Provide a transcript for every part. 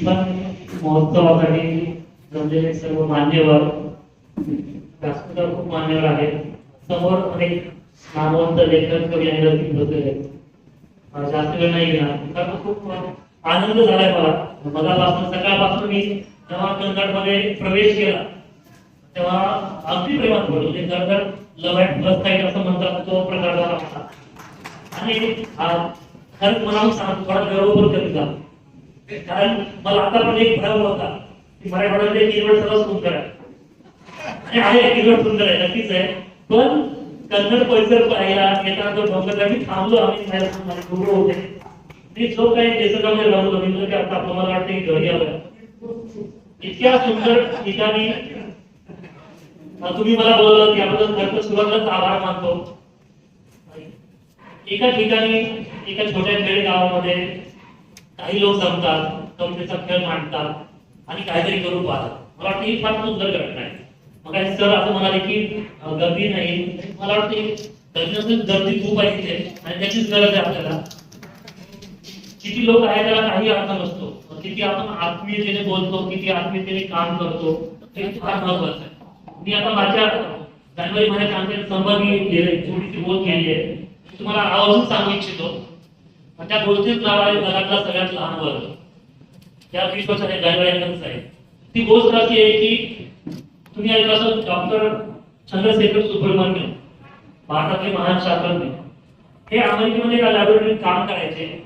पण महोत्सवासाठी जमलेले सर्व मान्यवर व्यासपीठावर खूप मान्यवर आहेत. समोर अनेक नामवंत लेखक कवी आणि रसिक बसलेले जास्त वेळ नाही घेणार. कारण खूप आनंद झालाय मला. मगापासून सकाळपासून मी जेव्हा कन्नडमध्ये प्रवेश केला. तेव्हा अगदी प्रेमात बोलतो म्हणजे कन्नड तर लव ॲट फर्स्ट साईट असं म्हणतात तो प्रकार झाला आणि खरंच मला सांग थोडा गर्व पण कमी झाला कारण मला आता पण एक भ्रम होता. की मराठवाड्यामध्ये किरवळ सर्व सुंदर आहे. आहे किरवळ सुंदर आहे नक्कीच आहे. पण कन्नड परिसर पाहिला येताना जो डोंगर मी थांबलो आम्ही माझ्या गुरु होते. मी जो काही निसर्गामध्ये राहतो मी म्हणलं की आता आपलं मला वाटतं की घरी आलं इतक्या सुंदर ठिकाणी तुम्ही मला बोलवलं त्याबद्दल खरं तर सुरुवातीलाच आभार मानतो. एका ठिकाणी एका छोट्या खेडे गावामध्ये काही लोक जमतात कवितेचा खेळ मांडतात आणि काहीतरी करून पाहतात. मला वाटतं ही फार सुंदर घटना आहे. मग सर असं म्हणाले की गर्दी नाही. मला वाटतं गर्दी खूप आहे तिथे आणि त्याचीच गरज आहे आपल्याला. किती लोक आहे त्याला काही अर्थ नसतो. किती आपण आत्मीयतेने बोलतो किती आत्मीयतेने काम करतो हे फार महत्वाचं आहे. मी आता माझ्या जानेवारी महिन्यात आमच्या सहभागी जोडीची बोल केली आहे. तुम्हाला आवर्जून सांगू इच्छितो. त्या गोष्टीच नाव आहे जगातला सगळ्यात लहान वर्ग. त्या वीस वर्षाने जानेवारी आहे. ती गोष्ट अशी आहे की तुम्ही ऐकलं असेल डॉक्टर चंद्रशेखर सुब्रमण्यम भारतातले महान शास्त्रज्ञ. हे अमेरिकेमध्ये एका लॅबोरेटरीत काम करायचे.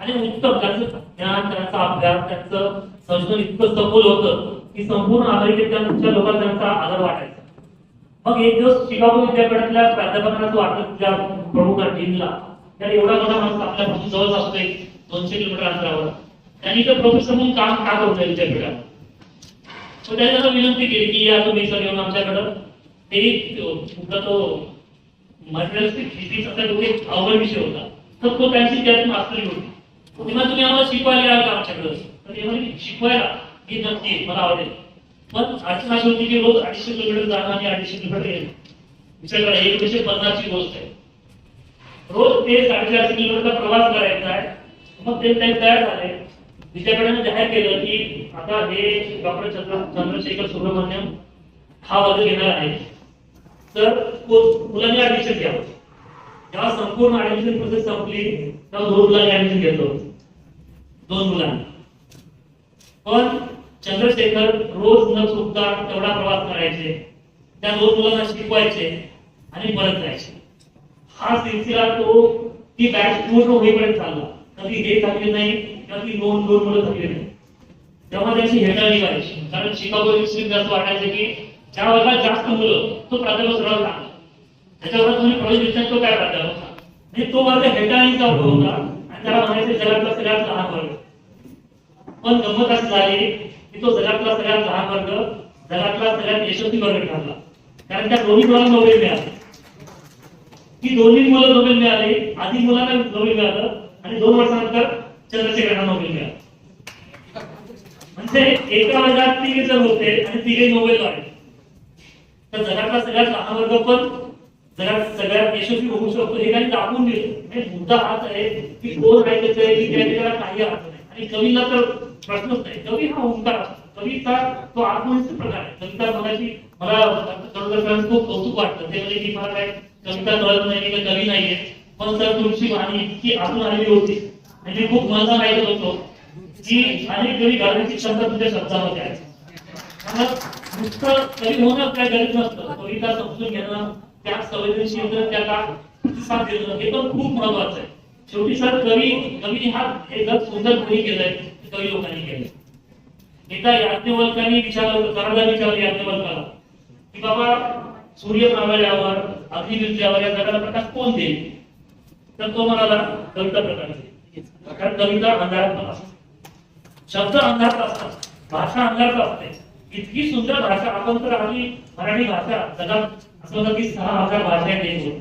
आणि उत्तम त्यांचं ज्ञान त्यांचा अभ्यास त्यांचं संशोधन इतकं सखोल होतं की संपूर्ण अमेरिकेत त्यांच्या लोकांना त्यांचा आदर वाटायचा. मग एक दिवस शिकागो विद्यापीठातल्या प्राध्यापकांना तो वाटलं त्या प्रमुख टीमला त्याला एवढा मोठा माणूस आपल्यापासून जवळच असतो दोनशे किलोमीटर अंतरावर. त्यांनी तर प्रोफेसर म्हणून काम का करतोय विद्यापीठात? तर त्यांनी त्याला विनंती केली की या तुम्ही सर येऊन आमच्याकडं ते तुमचा तो मटेरियलिस्टिक फिजिक्स असा अवघड विषय होता. तर तो त्यांची त्यात मास्टरी होती. तेव्हा तुम्ही आम्हाला शिकवायला याल का आमच्याकडं? तर ते शिकवायला की नक्की मला आवडेल. पण अडचण अशी होती की रोज अडीचशे किलोमीटर जाणं आणि अडीचशे किलोमीटर येणं. विचार करा एकोणीसशे पन्नासची गोष्ट आहे. रोज ते साडेचारशे किलोमीटरचा प्रवास करायचा आहे. मग ते तयार झाले. विद्यापीठाने जाहीर केलं की आता हे डॉक्टर चंद्र चंद्रशेखर सुब्रमण्यम हा वर्ग घेणार आहे. तर मुलांनी ऍडमिशन घ्यावं. जेव्हा संपूर्ण ऍडमिशन प्रोसेस संपली तेव्हा दोन मुलांनी ऍडमिशन घेतलं दोन मुलांनी. पण चंद्रशेखर रोज न चुकता तेवढा प्रवास करायचे. त्या दोन मुलांना शिकवायचे आणि परत जायचे. हा सिलसिला तो ती बॅच पूर्ण होईपर्यंत चालला. कधी हे थकले नाही कधी दोन दोन मुलं थकले नाही. तेव्हा त्याची हेटाळणी करायची. कारण शिकागो युनिव्हर्सिटीत जास्त वाटायचं की ज्या वर्गात जास्त मुलं तो प्राध्यापक सरळ सांगा त्याच्यावर तुम्ही प्रवेश घेतला तो काय प्राध्यापक सांगा म्हणजे तो वर्ग हेटाळणीचा वर्ग होता. आणि त्याला म्हणायचं जगातला सगळ्यात लहान वर्ग. पण गंमत अशी झाली की तो जगातला सगळ्यात लहान वर्ग जगातला सगळ्यात यशस्वी वर्ग ठरला. कारण त्या दोन्ही मुलांना वगैरे मिळाला. ही दोन्ही मुलं नोबेल मिळाले. आधी मुलांना नोबेल मिळालं आणि दोन वर्षानंतर चंद्रशेखरांना नोबेल मिळालं. म्हणजे एका वर्गात तिघे जण होते आणि तिघे नोबेल आहे तर जगातला सगळ्यात लहान वर्ग पण जगात सगळ्यात यशस्वी होऊ शकतो हे काही दाखवून दिलं. म्हणजे मुद्दा हाच आहे की कोण राहायचं आहे की त्या ठिकाणी काही अर्थ नाही. आणि कवीला तर प्रश्नच नाही. कवी हा ओंकार. कविता तो आत्मनिष्ठ प्रकार आहे. कविता मनाची मला चंद्रशेखरांचं खूप कौतुक वाटतं. ते म्हणजे की मला काय कविता कळत नाही की कवी नाहीये. पण तर तुमची वाणी इतकी आतून आलेली होती. आणि मी खूप मजा ऐकत होतो. की अनेक कवी गाण्याची क्षमता तुझ्या शब्दामध्ये आहे. नुसतं कवी होणं काय गरज नसतं. कविता समजून घेणं त्या संवेदनशील त्याला साथ देणं हे पण खूप महत्वाचं आहे. शेवटी सर कवी कवी हा हे जग सुंदर कोणी केलंय कवी लोकांनी केलंय. एका याज्ञवल्कांनी विचारलं करायला विचारलं याज्ञवल्काला की बाबा सूर्य मावळल्यावर अग्निविद्यावर या जगाला प्रकाश कोण देईल? तर तो म्हणाला कविता प्रकाश देईल. कारण कविता अंधारात असते शब्द अंधारात असतात. भाषा अंधारात असते. इतकी सुंदर भाषा आपण तर आपली मराठी भाषा जगात असं होतं की सहा हजार भाषा आहेत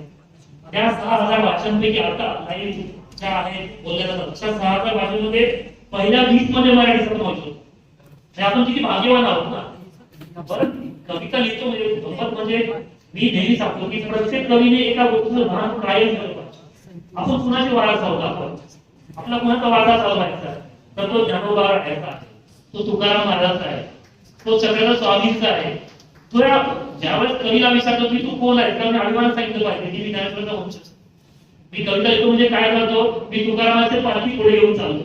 त्या सहा हजार भाषांपैकी आता काही ज्या आहेत बोलल्या जातात. अशा सहा हजार भाषेमध्ये पहिल्या वीसमध्ये मराठी समावेश होतो. आपण किती भाग्यवान आहोत ना. बरं. कविता लिहितो म्हणजे गंमत म्हणजे मी नेहमी सांगतो की प्रत्येक कवीने एका गोष्टीचं भान कायम ठेवलं पाहिजे. आपण कुणाचे वारस चालू आपण? आपला कुणाचा चालू आहे? तर तो ज्ञानोबा राहायचा आहे तो तुकाराम महाराजचा आहे. तो सगळ्याला स्वामींचा आहे. तो या ज्यावेळेस कवीला विचारतो की तू कोण आहे? त्यामुळे अभिमान सांगितलं पाहिजे. की मी ज्ञानेश्वराचा वंश मी कविता लिहितो म्हणजे काय करतो? मी तुकारामाचे पालखी पुढे येऊन चालतो.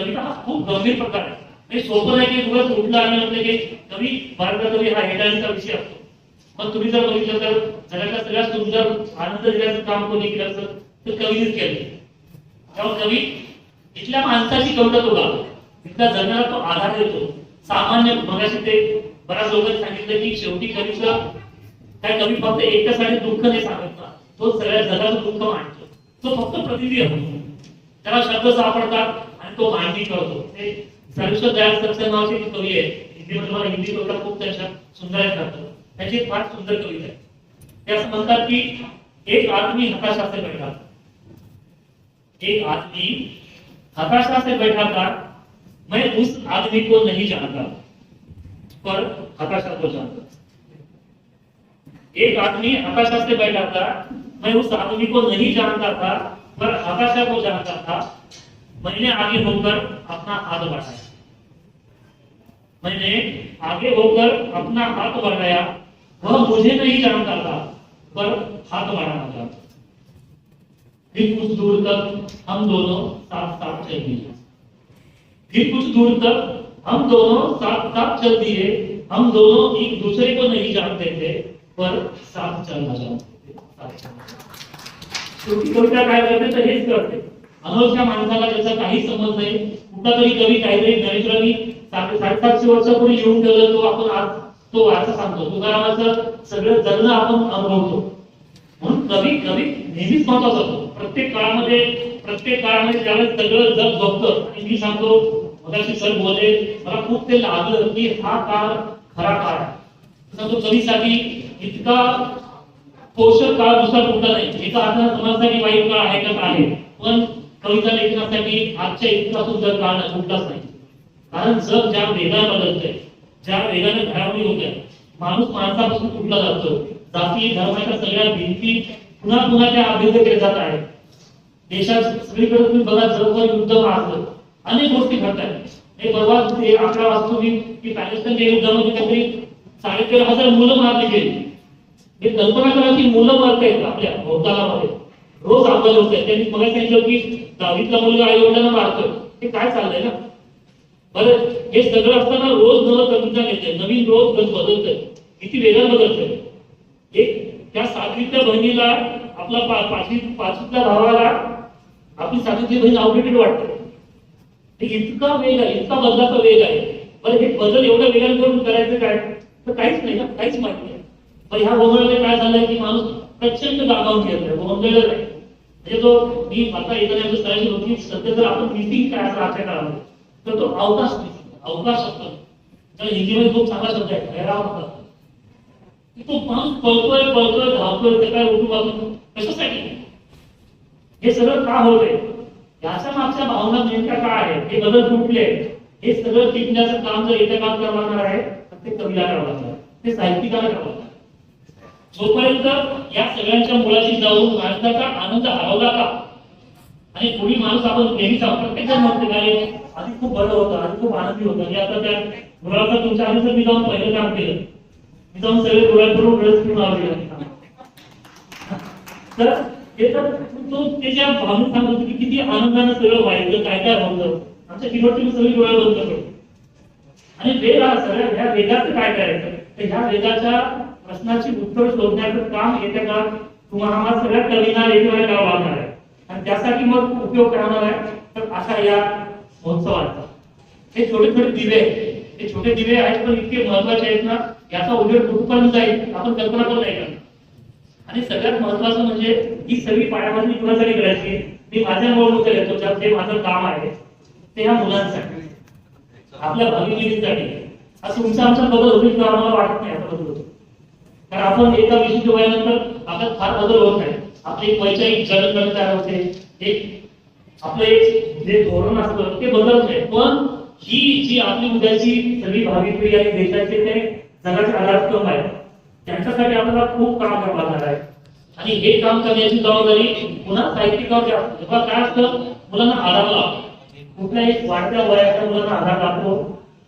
कविता हा खूप गंभीर प्रकार आहे. म्हणजे सोपं नाही की उगाच उठलं आणि म्हटलं की कवी भारत कवी हा हेटाळीचा विषय असतो. मग तुम्ही जर बघितलं तर जगातला सगळ्यात सुंदर आनंद दिल्याचं काम कोणी केलं असं तर कवीनेच केलं तेव्हा कवी इथल्या माणसाची कविता तो गातो. इथल्या जगाला तो आधार देतो. सामान्य मगाशी ते बऱ्याच लोकांनी सांगितलं की शेवटी कवीचा काय कवी फक्त एकट्यासाठी दुःख नाही सांगत ना. तो सगळ्या जगाचं दुःख मांडतो. तो फक्त प्रतिनिधी असतो त्याला शब्द सापडतात आणि तो मांडणी करतो. ते सर्वेश्वर दयाल सक्सेना नावाचे एक कवी आहे हिंदीमध्ये मला हिंदी कविता खूप त्यांच्या सुंदर आहेत करतो त्याची एक फार सुंदर कविता आहे ते असं म्हणतात की एक आदमी हताशा से बैठा. एक आदमी हताशा से बैठा था, मैं उस आदमी को नहीं जानता, पर हताशा को जानता। एक आदमी हताशा से बैठा था, मैं उस आदमी को नहीं जानता था, पर हताशा को जानता था मैंने आगे होकर अपना हाथ बढ़ाया। मैंने आगे होकर अपना हाथ बढ़ाया, वह मुझे नहीं जानता था, पर हाथ बढ़ाना चाहता फिर कुछ दूर तक हम दोनों साथ साथ चल दिए। फिर कुछ दूर तक हम दोनों साथ साथ चल दिए। हम दोनों एक दूसरे को नहीं जानते थे, पर साथ चलना चाहते थे। थे. शेवटी कविता काय करते तर हेच करते। अनोळख्या माणसाला त्याचा काही संबंध नाही. कुठला तरी कवी काहीतरी दरिद्रांनी साडेसातशे वर्षापूर्वी लिहून ठेवलं तो आपण आज तो वाचा सांगतो. तुकारामाचं सगळं जगणं आपण अनुभवतो. म्हणून कवी कवी नेहमीच महत्त्वाचा असतो. प्रत्येक काळामध्ये प्रत्येक काळामध्ये ज्यावेळेस सगळं जग बघतं आणि मी सांगतो मगाशी सर बोलले मला खूप ते लागलं की हा काळ खरा काळ आहे. सांगतो कवीसाठी इतका पोषक काळ दुसरा कुठला नाही. एका अर्थानं समाजासाठी वाईट काळ आहे का आहे पण कविता लेखनासाठी आजच्या इतका सुंदर काळ नाही, कुठलाच नाही. कारण जग ज्या वेगाने बदलतंय ज्या वेगाने घडामोडी होत आहे माणूस माणसापासून तुटला जातो. जाती धर्माच्या सगळ्या भिंती पुन्हा पुन्हा त्या अभेद्य जात आहेत. देशात सगळीकडे तुम्ही बघा जगभर युद्ध वाचलं अनेक गोष्टी घडतात हे परवा ते आकडा वाचतो मी की पॅलेस्टाईनच्या युद्धामध्ये काहीतरी साडेतेरा हजार मुलं मारली गेली. हे कल्पना करा की मुलं मरत आहेत आपल्या भोवतालामध्ये. रोज अपघात होत आहे त्यांनी मला सांगितलं की दहावीतला मुलगा आई वडिलांना मारतोय. हे काय चाललंय ना? बरं हे सगळं असताना रोज नवं तंत्रज्ञान येते नवीन रोज गत बदलतंय. किती वेगाने बदलतंय. एक त्या सातवीतल्या बहिणीला आपला पा- पाचवी पाचवीतल्या भावाला आपली सातवीतली बहीण आउटडेटेड वाटते इतका वेग आहे इतका बदलाचा वेग आहे. बरं हे बदल एवढ्या वेगाने करून करायचं काय? तर काहीच नाही ना काहीच माहिती नाही. पण ह्या गोंधळामध्ये काय झालंय की माणूस प्रचंड गागावून गेलाय गोंधळलेला आहे. म्हणजे तो मी आता एखाद्या सरांची होती सध्या जर आपण मिटिंग काय असं आजच्या काळामध्ये तर तो अवकाश अवकाश शब्द त्याला हिंदीमध्ये खूप चांगला शब्द आहे ठहराव म्हणतात तो माणूस पळतोय पळतोय धावतोय ते काय उठू बाजू कशासाठी हे सगळं का होतंय? याच्या मागच्या भावना नेमक्या काय आहे हे बदल कुठले हे सगळं टिकण्याचं काम जर येत्या काम करावं लागणार आहे तर ते कवीला करावं लागणार. ते साहित्यिकाला करावं लागणार. जोपर्यंत या सगळ्यांच्या मुळाशी जाऊन माणसाचा आनंद हरवला का? आणि पूर्वी माणूस आपण नेहमीच प्रत्येकजण म्हणते काय आधी खूप बरं होतं आधी खूप आनंदी होतं. आणि आता त्या मुलाचा तुमच्या आधी मी जाऊन पहिलं काम केलं मी जाऊन सगळे डोळ्याकडून ड्रेस घेऊन आवडले तर हे तर तो त्याच्या भावनेत सांगत होतो की किती आनंदानं सगळं व्हायचं काय काय होतं. आमच्या किलोची सगळी डोळ्या बंद करतो आणि वेद हा सगळ्या ह्या वेगाचं काय करायचं? तर ह्या वेदाच्या प्रश्नाची उत्तर शोधण्याचं काम येत्या काळात तुम्हाला आम्हाला सगळ्या कवींना लेखनाला करावं लागणार आहे. आणि त्यासाठी मग उपयोग करणार आहे. तर अशा या महोत्सवाचा. हे छोटे छोटे दिवे आहेत. हे छोटे दिवे आहेत पण इतके महत्त्वाचे आहेत ना याचा उजेड कुठपर्यंत जाईल आपण कल्पना पण नाही करणार आणि सगळ्यात महत्वाचं म्हणजे ही सगळी पायाभरणी कुणासाठी करायची? मी माझ्या निवडणुका येतो ज्यात माझं काम आहे ते ह्या मुलांसाठी. आपल्या भावी हा असं तुमचा आमचा बदल होईल किंवा आम्हाला वाटत नाही आता बदल होतो कारण आपण एका विशिष्ट वयानंतर आपल्यात फार बदल होत नाही. आपली एक वैचारिक जडणघडण तयार होते. एक आपलं एक जे धोरण असतं ते बदलत नाही. पण ही जी आपली उद्याची सगळी भावी पिढी आणि देशाचे ते जगाचे आधारस्तंभ आहे. त्यांच्यासाठी आपल्याला खूप काम करावं लागणार आहे. आणि हे काम करण्याची जबाबदारी पुन्हा साहित्यिकावर असते जेव्हा काय असतं मुलांना आधार लागतो कुठल्याही वाढत्या वयाच्या मुलांना आधार लागतो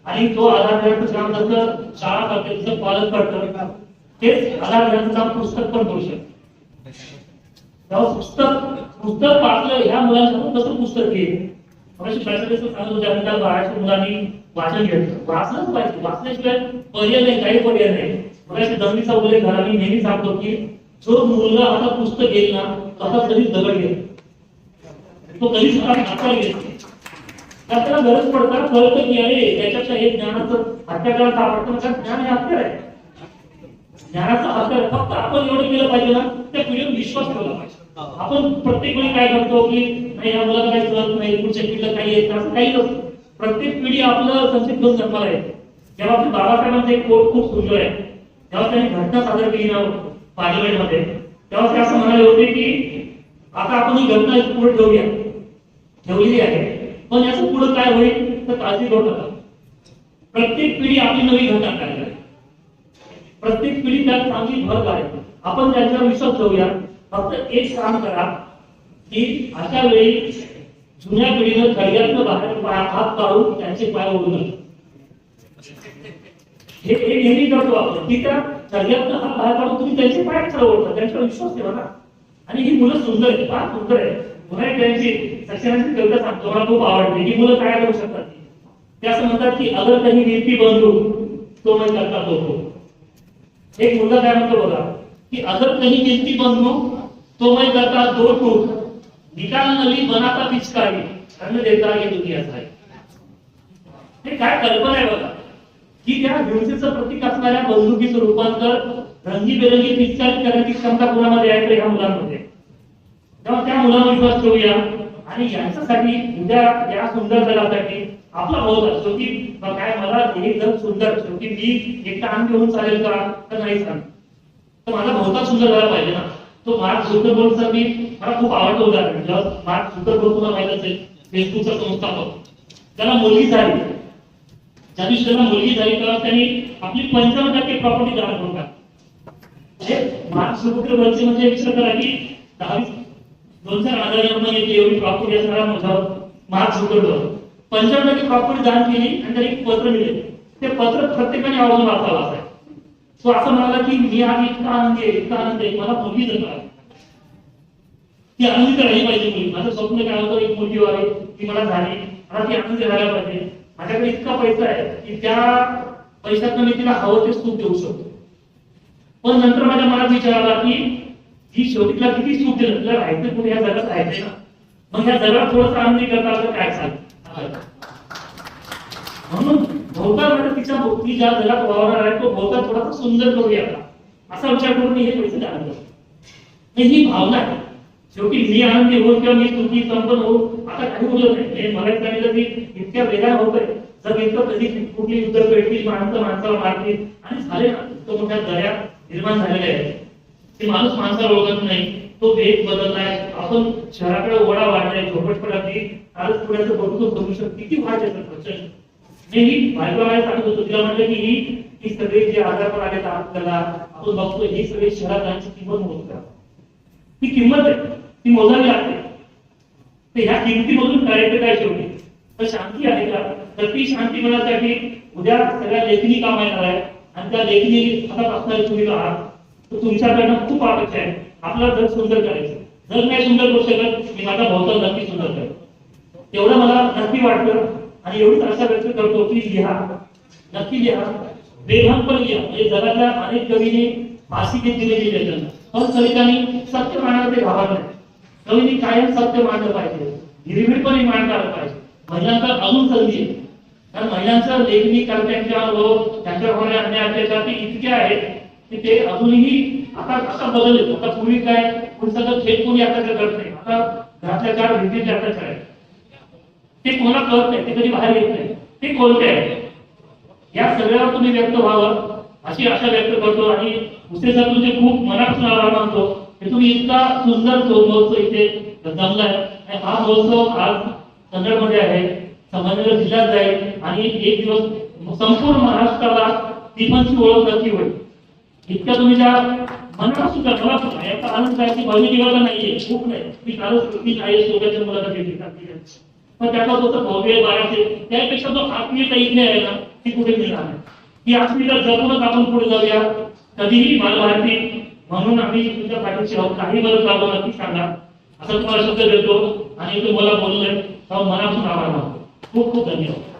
आणि तो आधार देण्याचं काम जसं शाळा करते पालन करतं. तेच आधार देण्याचं काम पुस्तक पण करू शकते. तेव्हा पुस्तक पुस्तक वाचलं ह्या मुलांसमोर कसं पुस्तक घेईल सांगत होते त्या बाळाच्या मुलांनी वाचन घेतलं. वाचलंच पाहिजे. वाचल्याशिवाय पर्याय नाही काही पर्याय नाही. मगाशी दमनीचा उल्लेख झाला. मी नेहमी सांगतो की जो मुलगा आता पुस्तक घेईल ना तसा आता कधीच दगड घेईल तो कधीच आता घेत नाही. त्याला गरज पडतात कळतं की अरे त्याच्याच्या हे ज्ञानाचं हत्याकारण सापडतं. म्हणजे ज्ञान हे हत्यार आहे. ज्ञानाचा हत्यार. फक्त आपण एवढं केलं पाहिजे ना त्या पिढीवर विश्वास ठेवला पाहिजे. आपण प्रत्येक वेळी काय करतो की नाही या मुलाला काही कळत नाही पुढच्या पिढीला काही येत असं काही नसतं. प्रत्येक पिढी आपलं संचित घेऊन जन्माला आहे जेव्हा आपल्या बाबासाहेबांचा एक कोट खूप सुंदर आहे. तेव्हा त्यांनी घटना सादर केली ना पार्लमेंटमध्ये. तेव्हा ते असं म्हणाले होते की आता आपण ही घटना पुढे ठेवूया. ठेवलेली आहे. पण याचं पुढे काय होईल तर काळजी करू नका. प्रत्येक पिढी आपली नवी घटना काय प्रत्येक पिढी त्यात चांगली भर काढेल आपण त्यांच्यावर विश्वास ठेवूया. फक्त एक काम करा की अशा वेळी जुन्या पिढीनं खडग्यातनं बाहेर पाय हात काढून त्यांचे पाय ओढू नये हे नेहमी करतो आपण. की त्या खडग्यातनं हात बाहेर काढून तुम्ही त्यांचे पाय खरं ओढता त्यांच्यावर विश्वास ठेवा ना. आणि ही मुलं सुंदर आहेत. फार सुंदर आहे म्हणून त्यांची सक्षमांची कविता सांगतो. मला खूप आवडते. की मुलं काय करू शकतात? ते असं म्हणतात की अगर काही नीती बंधू तो मैं करता तो एक मुलगा काय म्हणतो बघा की अगर कहीं गिनती बंधू तो मैं करता दो टूक निकाल नली बनाता पिचकारी अन्न देता ये दुनिया आहे. हे काय कल्पना आहे बघा. की त्या हिंसेचं प्रतीक असणाऱ्या बंदुकीचं रूपांतर रंगीबेरंगी पिचकारी करण्याची क्षमता कुणामध्ये आहे? तर ह्या मुलांमध्ये. तेव्हा त्या मुलांना विश्वास ठेवूया आणि यांच्यासाठी उद्या या सुंदर जगासाठी आपला भाऊ असतो की काय मला हे जग सुंदर शेवटी मी एकटा अंग घेऊन चालेल का? तर नाही सांग. तर माझा भोवता सुंदर झाला पाहिजे ना. तो मार्क झुकरबर्गचा मी मला खूप आवडतो उदाहरण. म्हणजे मार्क झुकरबर्ग तुम्हाला माहीत असेल फेसबुकचा संस्थापक. त्याला मुलगी झाली. ज्या दिवशी त्याला मुलगी झाली तेव्हा त्यांनी आपली पंचावन्न टक्के प्रॉपर्टी दान करून टाकली. म्हणजे मार्क झुकरबर्गचे म्हणजे विचार करा की दहावीस दोन चार येते एवढी प्रॉपर्टी असणारा माझा महाग झुकरबर्ग पंचावन्न टक्के प्रॉपर्टी दान केली आणि त्याला एक पत्र मिळेल. ते पत्र प्रत्येकाने आवडून वाचावं असं आहे. तो असं म्हणाला की मी आज इतका आनंदी आहे इतका आनंद आहे मला मुलगी जन्माला ती आनंदी तर राहिली पाहिजे मी. माझं स्वप्न काय होतं? एक मुलगी व्हावी ती मला झाली. मला ती आनंदी राहायला पाहिजे. माझ्याकडे इतका पैसा आहे की त्या पैशातनं मी तिला हवं ते सुख देऊ शकतो. पण नंतर माझ्या मनात विचार आला की ही शेवटीला किती सुख दिलं? राहायचं कुठे? या जगात राहायचंय ना मग या जगात थोडंसं आनंदी करता आलं तर काय चालेल? म्हणून भोवता म्हणजे तिच्या भोवती ज्या जगात वावरणार आहे तो भोवता थोडासा सुंदर करूया का? असा विचार करून हे पैसे दान करतो नाही ही भावना आहे. शेवटी मी आनंदी होऊन किंवा मी सुखी संपन्न होऊ आता काही बोलत नाही हे मला सांगितलं की इतक्या वेगाने आहे. जर इतकं कधी कुठली युद्ध पेटतील माणसं माणसाला मारतील. आणि झाले ना तो मोठ्या दर्या निर्माण झालेल्या आहेत. ते माणूस माणसाला ओळखत नाही. तो वेग बदललाय. आपण शहराकडे ओढा वाढलाय झोपटपटाची कालच पुण्याचं बघतो करू शकतो. किती वाढ आहे प्रचंड. मी ही बायकोला सांगत होतो. तिला म्हटलं की ही ही सगळे जे आजार पण आले आपल्याला आपण बघतो ही सगळे शहरात यांची किंमत मोजतात ती किंमत आहे. ती मोजावी लागते. तर ह्या किमतीमधून करायचं काय शेवटी? तर शांती आहे का? तर ती शांती मिळण्यासाठी उद्या सगळ्या लेखनी काम येणार आहे आणि त्या लेखनी हातात असणारे तुम्ही आहात. तुमच्याकडनं खूप अपेक्षा आहे. आपला जग सुंदर करायचं जग नाही सुंदर करू शकत मी माझा भोवताल नक्की सुंदर करेन. तेवढं मला नक्की वाटतं आणि एवढीच आशा व्यक्त करतो की लिहा. नक्की लिहा. पण लिहा. म्हणजे जगातल्या अनेक कवीने फाशी दिलेली लेखन पण कवितांनी सत्य मांडणं ते घाबरलं नाही कवीने कायम सत्य मांडलं पाहिजे. निर्भीडपणे मांडता पाहिजे. महिलांचा अजून संधी आहे. कारण महिलांचं लेखनी कर्त्यांच्या लोक त्यांच्या होणाऱ्या अन्याय अत्याचार ते इतके आहेत की ते अजूनही आता आता येतो? आता पूर्वी काय पुढचं थेट कोणी अत्याचार करत नाही. आता घरातल्या चार भिंतीचे अत्याचार आहेत ते कोणाला कळत नाही ते कधी बाहेर येत नाही. ते कोणते आहे? या सगळ्यावर तुम्ही व्यक्त व्हावं अशी आशा व्यक्त करतो आणि दुसरे सर तुमचे खूप मनापासून आभार मानतो. की तुम्ही इतका सुंदर तो महोत्सव इथे जमलाय. आणि हा महोत्सव आज कन्नडमध्ये आहे संभाजीनगर जिल्ह्यात जाईल आणि एक दिवस संपूर्ण महाराष्ट्राला दीपांची ओळख नक्की होईल. इतक्या तुम्ही ज्या मनापासून सुद्धा मला सुद्धा याचा आनंद आहे की भविष्य नाहीये. खूप नाही. मी कालच मी काही सोबतच्या मुलाला भेटली पण त्याचा जो तो भव्य बाराशे त्यापेक्षा जो आत्मीयता इथे आहे ना ती कुठे मिळणार नाही. ही आत्मीयता जपूनच आपण पुढे जाऊया. कधीही बालभारती म्हणून आम्ही तुमच्या पाठीशी आहोत. काही मदत लागलो नक्की सांगा. असं तुम्हाला शब्द देतो आणि तुम्हाला मला बोललोय मनापासून आभार मानतो. खूप खूप धन्यवाद.